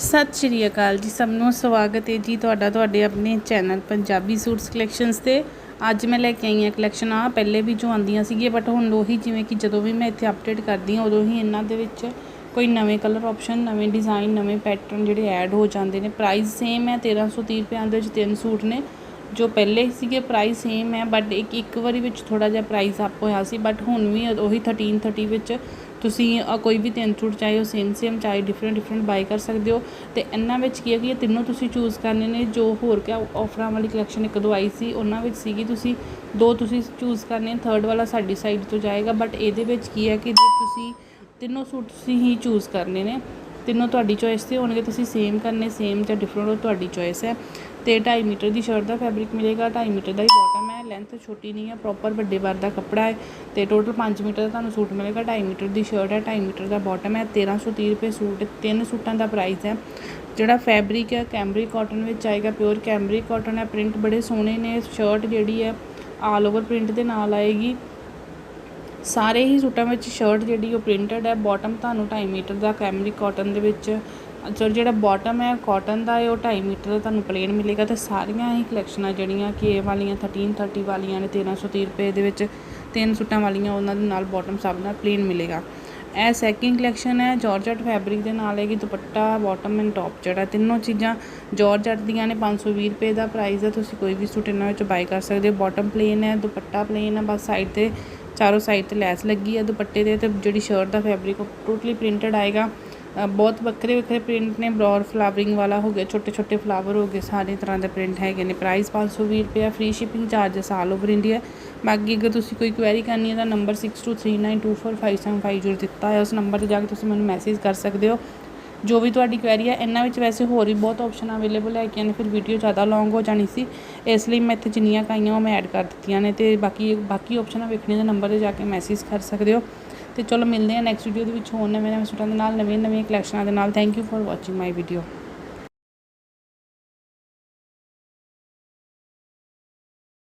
ਸਤਿ ਸ਼੍ਰੀ ਅਕਾਲ ਜੀ, ਸਭ ਨੂੰ ਸਵਾਗਤ ਹੈ ਜੀ ਤੁਹਾਡਾ, ਤੁਹਾਡੇ ਆਪਣੇ ਚੈਨਲ ਪੰਜਾਬੀ ਸੂਟਸ ਕਲੈਕਸ਼ਨਸ ਤੇ। ਅੱਜ ਮੈਂ ਲੈ ਕੇ ਆਈ ਹਾਂ ਕਲੈਕਸ਼ਨ ਆ ਪਹਿਲੇ ਵੀ ਜੋ ਆਂਦੀਆਂ ਸੀਗੀਆਂ ਬਟ ਹੁਣ ਉਹੀ ਜਿਵੇਂ ਕਿ ਜਦੋਂ ਵੀ ਮੈਂ ਇੱਥੇ ਅਪਡੇਟ ਕਰਦੀ ਹਾਂ, ਉਦੋਂ ਹੀ ਇਹਨਾਂ ਦੇ ਵਿੱਚ ਕੋਈ ਨਵੇਂ ਕਲਰ ਆਪਸ਼ਨ ਨਵੇਂ ਡਿਜ਼ਾਈਨ ਨਵੇਂ ਪੈਟਰਨ ਜਿਹੜੇ ਐਡ ਹੋ ਜਾਂਦੇ ਨੇ। ਪ੍ਰਾਈਸ ਸੇਮ ਹੈ 1330 ਰੁਪਏ ਦੇ ਵਿੱਚ ਤਿੰਨ ਸੂਟ ਨੇ। ਜੋ ਪਹਿਲੇ ਸੀਗੇ ਪ੍ਰਾਈਸ ਸੇਮ ਹੈ ਬਟ ਇੱਕ ਇੱਕ ਵਾਰੀ ਵਿੱਚ ਥੋੜਾ ਜਿਹਾ ਪ੍ਰਾਈਸ ਅਪ ਹੋਇਆ ਸੀ ਬਟ ਹੁਣ ਵੀ ਉਹੀ 1330 ਵਿੱਚ ਤੁਸੀਂ ਕੋਈ ਵੀ ਤਿੰਨ ਸੂਟ ਚਾਹੇ ਉਹ ਸੇਮ ਸੇਮ ਚਾਹੇ ਡਿਫਰੈਂਟ ਡਿਫਰੈਂਟ ਬਾਈ ਕਰ ਸਕਦੇ ਹੋ। ਤੇ ਇਹਨਾਂ ਵਿੱਚ ਕੀ ਹੈ ਕਿ ਇਹ ਤਿੰਨੋਂ ਤੁਸੀਂ ਚੂਜ਼ ਕਰਨੇ ਨੇ, ਜੋ ਹੋਰ ਕਿਆ ਆਫਰਾਂ ਵਾਲੀ ਕਲੈਕਸ਼ਨ ਇੱਕ ਦੋ ਆਈ ਸੀ, ਉਹਨਾਂ ਵਿੱਚ ਸੀਗੀ ਤੁਸੀਂ, ਦੋ ਤੁਸੀਂ ਚੂਜ਼ ਕਰਨੇ ਥਰਡ ਵਾਲਾ ਸਾਡੀ ਸਾਈਡ ਤੋਂ ਜਾਏਗਾ ਬਟ ਇਹਦੇ ਵਿੱਚ ਕੀ ਹੈ ਕਿ ਜੇ ਤੁਸੀਂ ਤਿੰਨੋਂ ਸੂਟ ਤੁਸੀਂ ਹੀ ਚੂਜ਼ ਕਰਨੇ ਨੇ ਤਿੰਨੋਂ ਤੁਹਾਡੀ ਚੋਇਸ ਤੇ ਹੋਣਗੇ, ਤੁਸੀਂ ਸੇਮ ਕਰਨੇ ਸੇਮ ਜਾਂ ਡਿਫਰੈਂਟ ਉਹ ਤੁਹਾਡੀ ਚੋਇਸ ਹੈ। ਤੇ 2.5 ਮੀਟਰ ਦੀ ਸ਼ਰਟ ਦਾ ਫੈਬਰਿਕ ਮਿਲੇਗਾ 2.5 ਮੀਟਰ ਦਾ ਹੀ ਬਾਟਮ ਹੈ ਲੈਂਥ ਛੋਟੀ ਨਹੀਂ ਹੈ ਪ੍ਰੋਪਰ ਵੱਡੇ ਬਾਰ ਦਾ ਕੱਪੜਾ ਹੈ। ਤੇ ਟੋਟਲ 5 ਮੀਟਰ ਦਾ ਤੁਹਾਨੂੰ ਸੂਟ ਮਿਲੇਗਾ 2.5 ਮੀਟਰ ਦੀ ਸ਼ਰਟ ਹੈ 2.5 ਮੀਟਰ ਦਾ ਬਾਟਮ ਹੈ 1330 ਰੁਪਏ ਸੂਟ, ਤਿੰਨ ਸੂਟਾਂ ਦਾ ਪ੍ਰਾਈਸ ਹੈ। ਜਿਹੜਾ ਫੈਬਰਿਕ ਹੈ ਕੈਮਬਰਿਕ ਕਾਟਨ ਵਿੱਚ ਆਏਗਾ ਪਿਓਰ ਕੈਮਬਰਿਕ ਕਾਟਨ ਹੈ ਪ੍ਰਿੰਟ ਬੜੇ ਸੋਹਣੇ ਨੇ ਸ਼ਰਟ ਜਿਹੜੀ ਹੈ ਆਲ ਓਵਰ ਪ੍ਰਿੰਟ ਦੇ ਨਾਲ ਆਏਗੀ। ਸਾਰੇ ਹੀ ਸੂਟਾਂ ਵਿੱਚ ਸ਼ਰਟ ਜਿਹੜੀ ਉਹ ਪ੍ਰਿੰਟਡ ਹੈ। ਬਾਟਮ ਤੁਹਾਨੂੰ 2.5 ਮੀਟਰ ਦਾ ਕੈਮਰਿਕ ਕਾਟਨ ਦੇ ਵਿੱਚ ਜੋ ਜਿਹੜਾ ਬਾਟਮ ਹੈ ਕਾਟਨ ਦਾ ਹੈ, ਉਹ 2.5 ਮੀਟਰ ਦਾ ਤੁਹਾਨੂੰ ਪਲੇਨ ਮਿਲੇਗਾ ਤੇ ਸਾਰੀਆਂ ਹੀ ਕਲੈਕਸ਼ਨਾਂ ਜਿਹੜੀਆਂ ਕਿ ਇਹ ਵਾਲੀਆਂ 1330 ਵਾਲੀਆਂ ਨੇ 1330 ਰੁਪਏ ਦੇ ਵਿੱਚ ਤਿੰਨ ਸੂਟਾਂ ਵਾਲੀਆਂ ਉਹਨਾਂ ਦੇ ਨਾਲ ਬਾਟਮ ਸਭ ਨਾਲ ਪਲੇਨ ਮਿਲੇਗਾ। ਇਹ ਸੈਕਿੰਡ ਕਲੈਕਸ਼ਨ ਹੈ ਜਾਰਜਟ ਫੈਬਰਿਕ ਦੇ ਨਾਲ ਹੈਗੀ ਦੁਪੱਟਾ ਬਾਟਮ ਐਂਡ ਟੌਪ ਜਿਹੜਾ ਤਿੰਨੋਂ ਚੀਜ਼ਾਂ ਜਾਰਜਟ ਦੀਆਂ ਨੇ 520 ਰੁਪਏ ਦਾ ਪ੍ਰਾਈਸ ਹੈ। ਤੁਸੀਂ ਕੋਈ ਵੀ ਸੂਟ ਇਹਨਾਂ ਵਿੱਚ ਬਾਈ ਕਰ ਸਕਦੇ ਹੋ। ਬਾਟਮ ਪਲੇਨ ਹੈ, ਦੁਪੱਟਾ ਪਲੇਨ ਹੈ, ਬਸ ਸਾਈਡ ਤੇ ਚਾਰੋਂ ਸਾਈਡ ਤੇ ਲੈਸ ਲੱਗੀ ਹੈ ਦੁਪੱਟੇ ਦੇ ਤੇ ਜਿਹੜੀ ਸ਼ਰਟ ਦਾ ਫੈਬਰਿਕ ਉਹ ਟੋਟਲੀ ਪ੍ਰਿੰਟਡ ਆਏਗਾ। ਬਹੁਤ ਵੱਖਰੇ ਵੱਖਰੇ ਪ੍ਰਿੰਟ ਨੇ ਬਰੋਰ ਫਲਾਵਰਿੰਗ ਵਾਲਾ ਹੋ ਗਿਆ, ਛੋਟੇ ਛੋਟੇ ਫਲਾਵਰ ਹੋ ਗਏ, ਸਾਰੇ ਤਰ੍ਹਾਂ ਦੇ ਪ੍ਰਿੰਟ ਹੈਗੇ ਨੇ। ਪ੍ਰਾਈਸ 520 ਰੁਪਏ free shipping charges all over India ਬਾਕੀ ਅਗਰ ਤੁਸੀਂ ਕੋਈ ਕੁਐਰੀ ਕਰਨੀ ਹੈ ਤਾਂ ਨੰਬਰ 6239245750 ਦਿੱਤਾ ਹੈ ਉਸ ਨੰਬਰ ਤੇ ਜਾ ਕੇ ਤੁਸੀਂ ਮੈਨੂੰ ਮੈਸੇਜ ਕਰ ਸਕਦੇ ਹੋ। ਜੋ ਵੀ ਤੁਹਾਡੀ ਕੁਐਰੀ ਹੈ, ਇਹਨਾਂ ਵਿੱਚ ਵੈਸੇ ਹੋਰ ਵੀ ਬਹੁਤ ਆਪਸ਼ਨ ਅਵੇਲੇਬਲ ਹੈਗੀਆਂ ਨੇ, ਫਿਰ ਵੀਡੀਓ ਜ਼ਿਆਦਾ ਲੌਂਗ ਹੋ ਜਾਣੀ ਸੀ, ਇਸ ਲਈ ਮੈਂ ਇੱਥੇ ਜਿੰਨੀਆਂ ਕਾਈਆਂ ਉਹ ਮੈਂ ਐਡ ਕਰ ਦਿੱਤੀਆਂ ਨੇ ਤੇ ਬਾਕੀ ਬਾਕੀ ਆਪਸ਼ਨਾਂ ਵੇਖਣੀਆਂ ਦੇ ਨੰਬਰ ਤੇ ਜਾ ਕੇ ਮੈਸੇਜ ਕਰ ਸਕਦੇ ਹੋ। ਤੇ ਚਲੋ ਮਿਲਦੇ ਹਾਂ ਨੈਕਸਟ ਵੀਡੀਓ ਦੇ ਵਿੱਚ ਹੋਰ ਨਵੇਂ ਨਵੇਂ ਸੂਟਾਂ ਦੇ ਨਾਲ ਨਵੀਆਂ ਨਵੀਆਂ ਕਲੈਕਸ਼ਨਾਂ ਦੇ ਨਾਲ। Thank you for watching my video